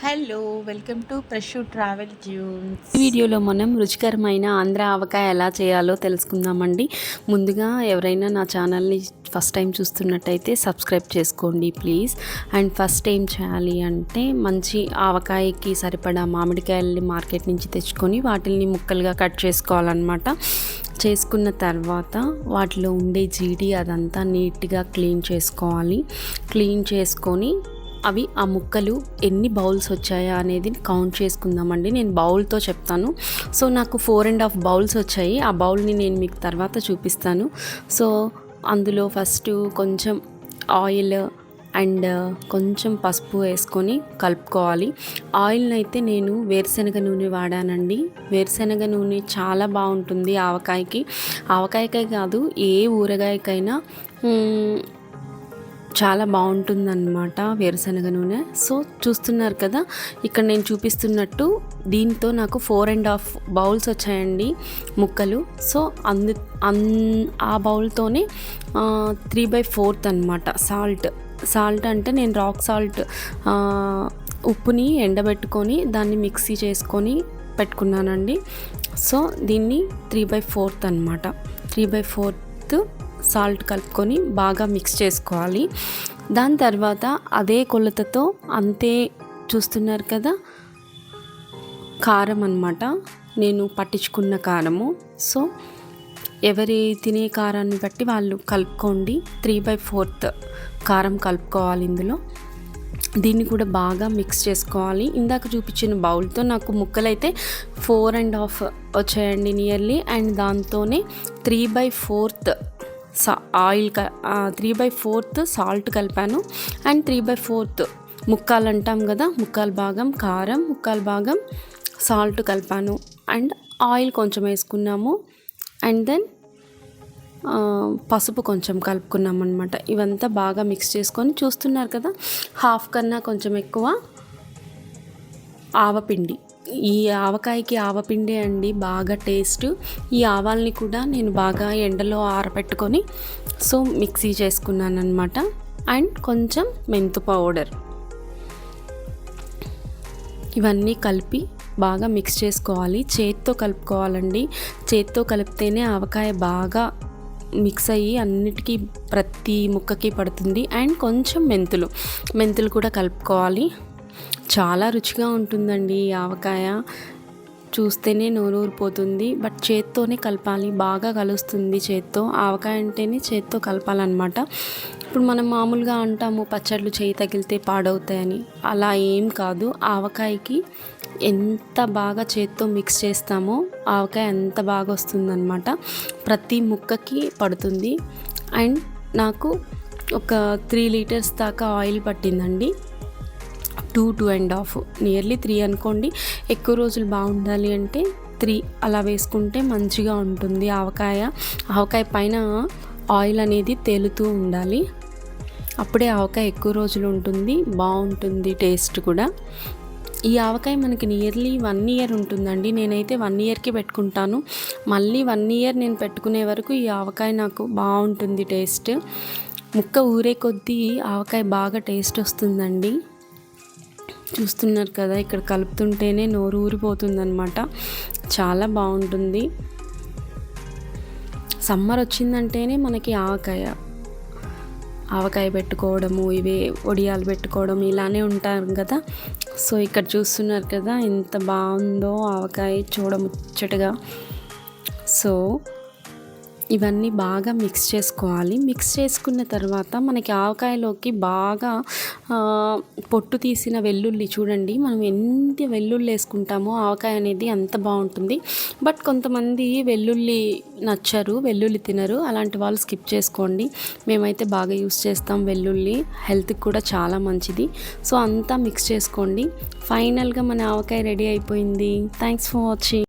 Hello welcome to Prashu travel జ్యూన్స్ ఈ వీడియోలో మనం రుచికరమైన ఆంధ్ర ఆవకాయ ఎలా చేయాలో తెలుసుకుందామండి. ముందుగా ఎవరైనా నా ఛానల్ని ఫస్ట్ టైం చూస్తున్నట్టయితే సబ్స్క్రైబ్ చేసుకోండి ప్లీజ్. అండ్ ఫస్ట్ ఏం చేయాలి అంటే మంచి ఆవకాయకి సరిపడా మామిడికాయల్ని మార్కెట్ నుంచి తెచ్చుకొని వాటిని ముక్కలుగా కట్ చేసుకోవాలన్నమాట. చేసుకున్న తర్వాత వాటిలో ఉండే జీడి అదంతా నీట్గా క్లీన్ చేసుకోవాలి. క్లీన్ చేసుకొని అవి ఆ ముక్కలు ఎన్ని బౌల్స్ వచ్చాయా అనేది కౌంట్ చేసుకుందామండి. నేను బౌల్తో చెప్తాను. సో నాకు ఫోర్ అండ్ హాఫ్ బౌల్స్ వచ్చాయి. ఆ బౌల్ని నేను మీకు తర్వాత చూపిస్తాను. సో అందులో ఫస్ట్ కొంచెం ఆయిల్ అండ్ కొంచెం పసుపు వేసుకొని కలుపుకోవాలి. ఆయిల్ని అయితే నేను వేరుశనగ నూనె వాడానండి. వేరుశనగ నూనె చాలా బాగుంటుంది ఆవకాయకి. ఆవకాయకే కాదు ఏ ఊరగాయకైనా చాలా బాగుంటుందన్నమాట వేరుశనగ నూనె. సో చూస్తున్నారు కదా ఇక్కడ నేను చూపిస్తున్నట్టు దీంతో నాకు ఫోర్ అండ్ హాఫ్ బౌల్స్ వచ్చాయండి ముక్కలు. సో అందు అన్ ఆ బౌల్తోనే త్రీ బై ఫోర్త్ అనమాట సాల్ట్ సాల్ట్ అంటే నేను రాక్ సాల్ట్ ఉప్పుని ఎండబెట్టుకొని దాన్ని మిక్సీ చేసుకొని పెట్టుకున్నానండి. సో దీన్ని త్రీ బై ఫోర్త్ అనమాట త్రీ బై ఫోర్త్ సాల్ట్ కలుపుకొని బాగా మిక్స్ చేసుకోవాలి. దాని తర్వాత అదే కొలతతో అంతే చూస్తున్నారు కదా కారం అనమాట నేను పట్టించుకున్న కారము. సో ఎవరి తినే కారాన్ని బట్టి వాళ్ళు కలుపుకోండి. త్రీ బై ఫోర్త్ కారం కలుపుకోవాలి ఇందులో. దీన్ని కూడా బాగా మిక్స్ చేసుకోవాలి. ఇందాక చూపించిన బౌల్తో నాకు ముక్కలైతే ఫోర్ అండ్ హాఫ్ వచ్చాయండి నియర్లీ. అండ్ దాంతోనే three by fourth saw oil three by fourth salt కలిపాను. అండ్ త్రీ బై ఫోర్త్ ముక్కాలు అంటాం కదా ముక్కాలు భాగం కారం ముక్కాలు భాగం సాల్ట్ కలిపాను. అండ్ ఆయిల్ కొంచెం వేసుకున్నాము. అండ్ దెన్ పసుపు కొంచెం కలుపుకున్నాం అనమాట ఇవంతా బాగా మిక్స్ చేసుకొని చూస్తున్నారు కదా హాఫ్ కన్నా కొంచెం ఎక్కువ ఆవపిండి. ఈ ఆవకాయకి ఆవపిండి అండి బాగా టేస్ట్ ఈ ఆవాల్ని కూడా నేను బాగా ఎండలో ఆరబెట్టుకొని సో మిక్సీ చేసుకున్నాను అనమాట అండ్ కొంచెం మెంతు పౌడర్. ఇవన్నీ కలిపి బాగా మిక్స్ చేసుకోవాలి. చేత్తో కలుపుకోవాలండి. చేత్తో కలిపితేనే ఆవకాయ బాగా మిక్స్ అయ్యి అన్నిటికీ ప్రతి ముక్కకి పడుతుంది. అండ్ కొంచెం మెంతులు. మెంతులు కూడా కలుపుకోవాలి. చాలా రుచిగా ఉంటుందండి ఈ ఆవకాయ. చూస్తేనే నోరూరిపోతుంది. బట్ చేత్తోనే కలపాలి. బాగా కలుస్తుంది చేత్తో. ఆవకాయ అంటేనే చేత్తో కలపాలన్నమాట. ఇప్పుడు మనం మామూలుగా అంటాము పచ్చళ్ళు చేయి తగిలితే పాడవుతాయని. అలా ఏం కాదు. ఆవకాయకి ఎంత బాగా చేత్తో మిక్స్ చేస్తామో ఆవకాయ ఎంత బాగా వస్తుందన్నమాట. ప్రతి ముక్కకి పడుతుంది. అండ్ నాకు ఒక త్రీ లీటర్స్ దాకా ఆయిల్ పట్టిందండి. Two two and half nearly three అనుకోండి. ఎక్కువ రోజులు బాగుండాలి అంటే త్రీ అలా వేసుకుంటే మంచిగా ఉంటుంది. ఆవకాయ ఆవకాయ పైన ఆయిల్ అనేది తేలుతూ ఉండాలి. అప్పుడే ఆవకాయ ఎక్కువ రోజులు ఉంటుంది. బాగుంటుంది టేస్ట్ కూడా. ఈ ఆవకాయ మనకి నియర్లీ వన్ ఇయర్ ఉంటుందండి. నేనైతే వన్ ఇయర్కి పెట్టుకుంటాను. మళ్ళీ వన్ ఇయర్ నేను పెట్టుకునే వరకు ఈ ఆవకాయ నాకు బాగుంటుంది టేస్ట్. ముక్క ఊరే కొద్దీ ఆవకాయ బాగా టేస్ట్ వస్తుందండి. చూస్తున్నారు కదా ఇక్కడ కలుపుతుంటేనే నోరు ఊరిపోతుందనమాట చాలా బాగుంటుంది. సమ్మర్ వచ్చిందంటేనే మనకి ఆవకాయ ఆవకాయ పెట్టుకోవడము ఇవే ఒడియాలు పెట్టుకోవడం ఇలానే ఉంటారు కదా. సో ఇక్కడ చూస్తున్నారు కదా ఎంత బాగుందో ఆవకాయ చూడముచ్చటగా. సో ఇవన్నీ బాగా మిక్స్ చేసుకోవాలి. మిక్స్ చేసుకున్న తర్వాత మనకి ఆవకాయలోకి బాగా పొట్టు తీసిన వెల్లుల్లి చూడండి. మనం ఎంత వెల్లుల్లి వేసుకుంటామో ఆవకాయ అనేది అంత బాగుంటుంది. బట్ కొంతమంది వెల్లుల్లి నచ్చరు వెల్లుల్లి తినరు. అలాంటి వాళ్ళు స్కిప్ చేసుకోండి. మేమైతే బాగా యూస్ చేస్తాం వెల్లుల్లి. హెల్త్కి కూడా చాలా మంచిది. సో అంతా మిక్స్ చేసుకోండి. ఫైనల్గా మన ఆవకాయ రెడీ అయిపోయింది. Thanks for watching